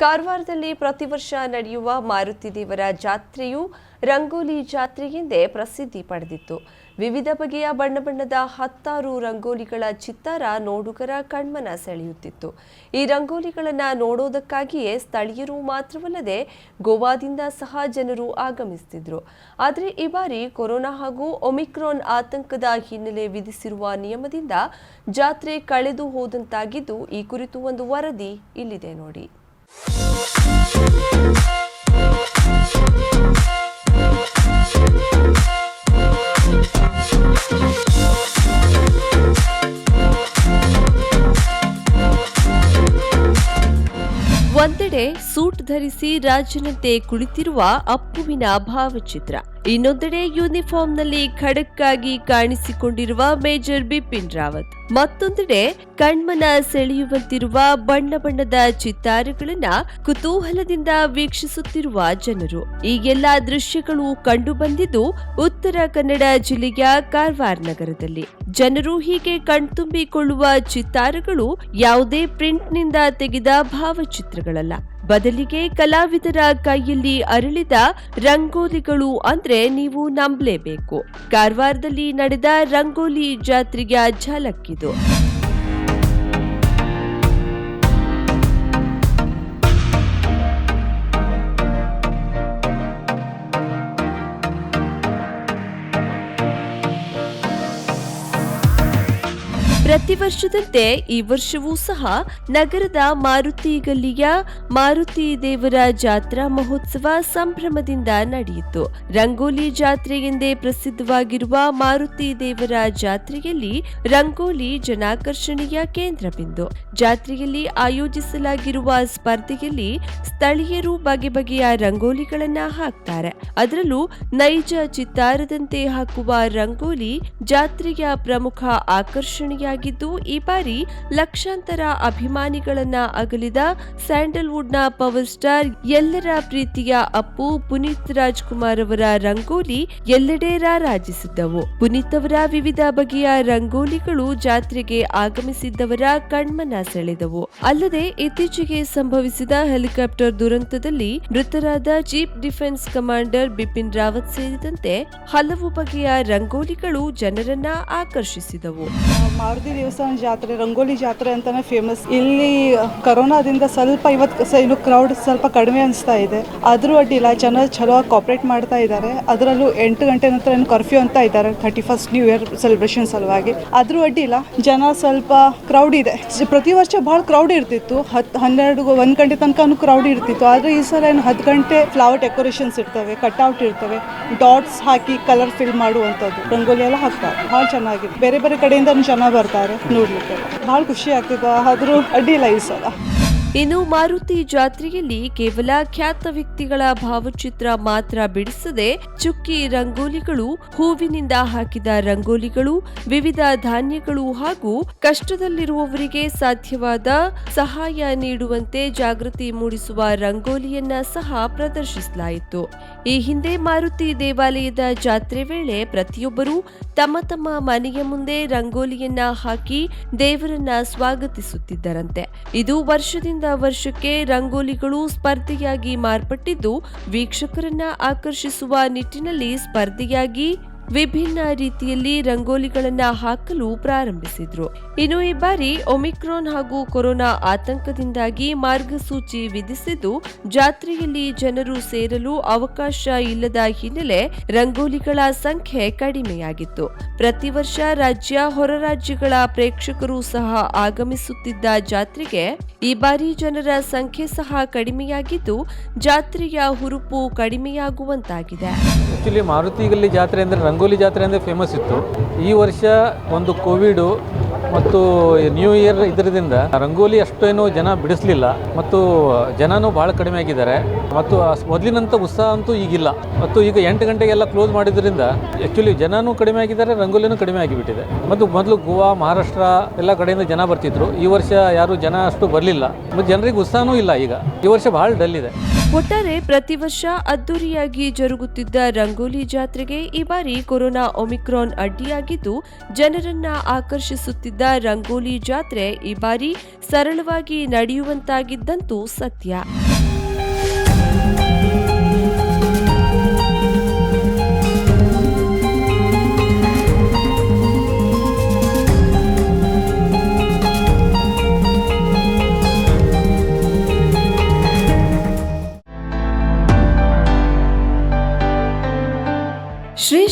ಕಾರವಾರದಲ್ಲಿ ಪ್ರತಿ ವರ್ಷ ನಡೆಯುವ ಮಾರುತಿ ದೇವರ ಜಾತ್ರೆಯು ರಂಗೋಲಿ ಜಾತ್ರೆ ಎಂದೇ ಪ್ರಸಿದ್ಧಿ ಪಡೆದಿತ್ತು. ವಿವಿಧ ಬಗೆಯ ಬಣ್ಣ ಬಣ್ಣದ ಹತ್ತಾರು ರಂಗೋಲಿಗಳ ಚಿತ್ತಾರ ನೋಡುಗರ ಕಣ್ಮನ ಸೆಳೆಯುತ್ತಿತ್ತು. ಈ ರಂಗೋಲಿಗಳನ್ನು ನೋಡೋದಕ್ಕಾಗಿಯೇ ಸ್ಥಳೀಯರು ಮಾತ್ರವಲ್ಲದೆ ಗೋವಾದಿಂದ ಸಹ ಜನರು ಆಗಮಿಸುತ್ತಿದ್ದರು ಆದರೆ ಈ ಬಾರಿ ಕೊರೋನಾ ಹಾಗೂ ಒಮಿಕ್ರಾನ್ ಆತಂಕದ ಹಿನ್ನೆಲೆ ವಿಧಿಸಿರುವ ನಿಯಮದಿಂದ ಜಾತ್ರೆ ಕಳೆದು ಹೋದಂತಾಗಿದ್ದು, ಈ ಕುರಿತು ಒಂದು ವರದಿ ಇಲ್ಲಿದೆ ನೋಡಿ. ಒಂದೆಡೆ ಧರಿಸಿ ರಾಜನಂತೆ ಕುಳಿತಿರುವ ಅಪ್ಪುವಿನ ಭಾವಚಿತ್ರ. ಇನ್ನೊಂದೆಡೆ ಯೂನಿಫಾರ್ಮ್ನಲ್ಲಿ ಖಡಕ್ಕಾಗಿ ಕಾಣಿಸಿಕೊಂಡಿರುವ ಮೇಜರ್ ಬಿಪಿನ್ ರಾವತ್. ಮತ್ತೊಂದೆಡೆ ಕಣ್ಮನ ಸೆಳೆಯುವಂತಿರುವ ಬಣ್ಣ ಬಣ್ಣದ ಚಿತ್ತಾರಗಳನ್ನ ಕುತೂಹಲದಿಂದ ವೀಕ್ಷಿಸುತ್ತಿರುವ ಜನರು. ಈ ಎಲ್ಲಾ ದೃಶ್ಯಗಳು ಕಂಡುಬಂದಿದ್ದು ಉತ್ತರ ಕನ್ನಡ ಜಿಲ್ಲೆಯ ಕಾರವಾರ ನಗರದಲ್ಲಿ. ಜನರು ಹೀಗೆ ಕಣ್ತುಂಬಿಕೊಳ್ಳುವ ಚಿತ್ತಾರಗಳು ಯಾವುದೇ ಪ್ರಿಂಟ್ನಿಂದ ತೆಗೆದ ಭಾವಚಿತ್ರಗಳಲ್ಲ. ಬದಲಿಗೆ ಕಲಾವಿದರ ಕೈಯಲ್ಲಿ ಅರಳಿದ ರಂಗೋಲಿಗಳು ಅಂದ್ರೆ ನೀವು ನಂಬಲೇಬೇಕು. ಕಾರವಾರದಲ್ಲಿ ನಡೆದ ರಂಗೋಲಿ ಜಾತ್ರೆಯ ಝಲಕ್ಕಿದು. ಪ್ರತಿ ವರ್ಷದಂತೆ ಈ ವರ್ಷವೂ ಸಹ ನಗರದ ಮಾರುತಿ ಗಲ್ಲಿಯ ಮಾರುತಿ ದೇವರ ಜಾತ್ರಾ ಮಹೋತ್ಸವ ಸಂಭ್ರಮದಿಂದ ನಡೆಯಿತು. ರಂಗೋಲಿ ಜಾತ್ರೆ ಎಂದೇ ಪ್ರಸಿದ್ಧವಾಗಿರುವ ಮಾರುತಿ ದೇವರ ಜಾತ್ರೆಯಲ್ಲಿ ರಂಗೋಲಿ ಜನಾಕರ್ಷಣೆಯ ಕೇಂದ್ರ ಬಿಂದು. ಜಾತ್ರೆಯಲ್ಲಿ ಆಯೋಜಿಸಲಾಗಿರುವ ಸ್ಪರ್ಧೆಯಲ್ಲಿ ಸ್ಥಳೀಯರು ಬಗೆ ಬಗೆಯ ರಂಗೋಲಿಗಳನ್ನ ಹಾಕ್ತಾರೆ. ಅದರಲ್ಲೂ ನೈಜ ಚಿತ್ತಾರದಂತೆ ಹಾಕುವ ರಂಗೋಲಿ ಜಾತ್ರೆಯ ಪ್ರಮುಖ ಆಕರ್ಷಣೆಯಾಗಿದ್ದು ಈ ಬಾರಿ ಲಕ್ಷಾಂತರ ಅಭಿಮಾನಿಗಳನ್ನ ಅಗಲಿದ ಸ್ಯಾಂಡಲ್ವುಡ್ನ ಪವರ್ ಸ್ಟಾರ್ ಎಲ್ಲರ ಪ್ರೀತಿಯ ಅಪ್ಪು ಪುನೀತ್ ರಾಜ್ಕುಮಾರ್ ಅವರ ರಂಗೋಲಿ ಎಲ್ಲೆಡೆ ರಾರಾಜಿಸಿದ್ದವು. ಪುನೀತ್ ಅವರ ವಿವಿಧ ಬಗೆಯ ರಂಗೋಲಿಗಳು ಜಾತ್ರೆಗೆ ಆಗಮಿಸಿದ್ದವರ ಕಣ್ಮನ ಸೆಳೆದವು. ಅಲ್ಲದೆ, ಇತ್ತೀಚೆಗೆ ಸಂಭವಿಸಿದ ಹೆಲಿಕಾಪ್ಟರ್ ದುರಂತದಲ್ಲಿ ಮೃತರಾದ chief defence commander Bipin Rawat ಸೇರಿದಂತೆ ಹಲವು ಬಗೆಯ ರಂಗೋಲಿಗಳು ಜನರನ್ನ ಆಕರ್ಷಿಸಿದವು. ಮಾರುತಿ ದೇವಸ್ಥಾನ ಜಾತ್ರೆ, ರಂಗೋಲಿ ಜಾತ್ರೆ ಅಂತಾನೆ ಫೇಮಸ್ ಇಲ್ಲಿ ಕರೋನಾದಿಂದ ಸ್ವಲ್ಪ ಇವತ್ತು ಇನ್ನು ಕ್ರೌಡ್ ಸ್ವಲ್ಪ ಕಡಿಮೆ ಅನಿಸ್ತಾ ಇದೆ. ಆದರೂ ಅಡ್ಡಿಲ್ಲ ಜನ ಚಲೋ ಕಾಪ್ರೇಟ್ ಮಾಡ್ತಾ ಇದ್ದಾರೆ ಅದರಲ್ಲೂ ಎಂಟು ಗಂಟೆ ನಂತರ ಏನು ಕರ್ಫ್ಯೂ ಅಂತ ಇದ್ದಾರೆ thirty first new year celebration ಸಲುವಾಗಿ. ಆದರೂ ಅಡ್ಡಿಲ್ಲ ಜನ ಸ್ವಲ್ಪ ಕ್ರೌಡ್ ಇದೆ. ಪ್ರತಿ ವರ್ಷ ಭಾಳ ಕ್ರೌಡ್ ಇರ್ತಿತ್ತು. ಹತ್ತು ಹನ್ನೆರಡು ಒಂದು ಗಂಟೆ ತನಕನೂ ಕ್ರೌಡ್ ಇರ್ತಿತ್ತು. ಆದರೆ ಈ ಸಲ ಏನು ಹತ್ತು ಗಂಟೆ ಫ್ಲವರ್ ಡೆಕೋರೇಷನ್ಸ್ ಇರ್ತವೆ ಕಟ್ಔಟ್ ಇರ್ತವೆ ಡಾಟ್ಸ್ ಹಾಕಿ ಕಲರ್ ಫಿಲ್ ಮಾಡುವಂಥದ್ದು. ರಂಗೋಲಿ ಎಲ್ಲ ಹಾಕ್ತಾರೆ. ಭಾಳ ಚೆನ್ನಾಗಿದೆ. ಬೇರೆ ಬೇರೆ ಕಡೆಯಿಂದ ಜನ ಬರ್ತಾರೆ. ನೋಡ್ಲಿಕ್ಕೆ. ಭಾಳ ಖುಷಿ ಆಗ್ತದ. ಆದ್ರೂ ಅಡ್ಡಿಲ್ಲ ಈ ಸಲ. ಇನ್ನು ಮಾರುತಿ ಜಾತ್ರೆಯಲ್ಲಿ ಕೇವಲ ಖ್ಯಾತ ವ್ಯಕ್ತಿಗಳ ಭಾವಚಿತ್ರ ಮಾತ್ರ ಬಿಡಿಸದೆ ಚುಕ್ಕಿ ರಂಗೋಲಿಗಳು, ಹೂವಿನಿಂದ ಹಾಕಿದ ರಂಗೋಲಿಗಳು, ವಿವಿಧ ಧಾನ್ಯಗಳು ಹಾಗೂ ಕಷ್ಟದಲ್ಲಿರುವವರಿಗೆ ಸಾಧ್ಯವಾದ ಸಹಾಯ ನೀಡುವಂತೆ ಜಾಗೃತಿ ಮೂಡಿಸುವ ರಂಗೋಲಿಯನ್ನ ಸಹ ಪ್ರದರ್ಶಿಸಲಾಯಿತು. ಈ ಹಿಂದೆ ಮಾರುತಿ ದೇವಾಲಯದ ಜಾತ್ರೆ ವೇಳೆ ಪ್ರತಿಯೊಬ್ಬರೂ ತಮ್ಮ ತಮ್ಮ ಮನೆಯ ಮುಂದೆ ರಂಗೋಲಿಯನ್ನ ಹಾಕಿ ದೇವರನ್ನ ಸ್ವಾಗತಿಸುತ್ತಿದ್ದರಂತೆ. ಇದು ವರ್ಷದಿಂದ ವರ್ಷಕ್ಕೆ ರಂಗೋಲಿಗಳು ಸ್ಪರ್ಧೆಯಾಗಿ ಮಾರ್ಪಟ್ಟಿದ್ದು ವೀಕ್ಷಕರನ್ನ ಆಕರ್ಷಿಸುವ ನಿಟ್ಟಿನಲ್ಲಿ ಸ್ಪರ್ಧೆಯಾಗಿ ವಿಭಿನ್ನ ರೀತಿಯಲ್ಲಿ ರಂಗೋಲಿಗಳನ್ನ ಹಾಕಲು ಪ್ರಾರಂಭಿಸಿದ್ರು. ಇನ್ನು ಈ ಬಾರಿ ಒಮಿಕ್ರಾನ್ ಹಾಗೂ ಕೊರೋನಾ ಆತಂಕದಿಂದಾಗಿ ಮಾರ್ಗಸೂಚಿ ವಿಧಿಸಿದ್ದು, ಜಾತ್ರೆಯಲ್ಲಿ ಜನರು ಸೇರಲು ಅವಕಾಶ ಇಲ್ಲದ ಹಿನ್ನೆಲೆ ರಂಗೋಲಿಗಳ ಸಂಖ್ಯೆ ಕಡಿಮೆಯಾಗಿತ್ತು. ಪ್ರತಿ ವರ್ಷ ರಾಜ್ಯ, ಹೊರ ರಾಜ್ಯಗಳ ಪ್ರೇಕ್ಷಕರು ಸಹ ಆಗಮಿಸುತ್ತಿದ್ದ ಜಾತ್ರೆಗೆ ಈ ಬಾರಿ ಜನರ ಸಂಖ್ಯೆ ಸಹ ಕಡಿಮೆಯಾಗಿದ್ದು, ಜಾತ್ರೆಯ ಹುರುಪು ಕಡಿಮೆಯಾಗುವಂತಾಗಿದೆ. ಮಾರುತಿಗಲ್ಲಿ ಜಾತ್ರೆ ಅಂದರೆ ರಂಗೋಲಿ ಜಾತ್ರೆ ಅಂದರೆ ಫೇಮಸ್ ಇತ್ತು. ಈ ವರ್ಷ ಒಂದು ಕೋವಿಡು ಮತ್ತು ನ್ಯೂ ಇಯರ್ ಇದರಿಂದ ರಂಗೋಲಿ ಅಷ್ಟೇನು ಜನ ಬಿಡಿಸಲಿಲ್ಲ. ಮತ್ತು ಜನನೂ ಭಾಳ ಕಡಿಮೆ ಆಗಿದ್ದಾರೆ. ಮತ್ತು ಮೊದಲಿನಂಥ ಉತ್ಸಾಹ ಅಂತೂ ಈಗಿಲ್ಲ. ಮತ್ತು ಈಗ ಎಂಟು ಗಂಟೆಗೆಲ್ಲ ಕ್ಲೋಸ್ ಮಾಡಿದ್ರಿಂದ ಆ್ಯಕ್ಚುಲಿ ಜನನೂ ಕಡಿಮೆ ಆಗಿದ್ದಾರೆ, ರಂಗೋಲಿನೂ ಕಡಿಮೆ ಆಗಿಬಿಟ್ಟಿದೆ. ಮತ್ತು ಮೊದಲು ಗೋವಾ, ಮಹಾರಾಷ್ಟ್ರ ಎಲ್ಲ ಕಡೆಯಿಂದ ಜನ ಬರ್ತಿದ್ರು. ಈ ವರ್ಷ ಯಾರು ಜನ ಅಷ್ಟು ಬರಲಿಲ್ಲ. ಮತ್ತು ಜನರಿಗೆ ಉತ್ಸಾಹನೂ ಇಲ್ಲ ಈಗ. ಈ ವರ್ಷ ಭಾಳ ಡಲ್ ಇದೆ. ಒಟ್ಟಾರೆ ಪ್ರತಿ ವರ್ಷ ಅದ್ದೂರಿಯಾಗಿ ಜರುಗುತ್ತಿದ್ದ ರಂಗೋಲಿ ಜಾತ್ರೆಗೆ ಈ ಬಾರಿ ಕೊರೋನಾ ಒಮಿಕ್ರಾನ್ ಅಡ್ಡಿಯಾಗಿದ್ದು, ಜನರನ್ನ ಆಕರ್ಷಿಸುತ್ತಿದ್ದ ರಂಗೋಲಿ ಜಾತ್ರೆ ಈ ಬಾರಿ ಸರಳವಾಗಿ ನಡೆಯುವಂತಾಗಿದ್ದಂತೂ ಸತ್ಯ.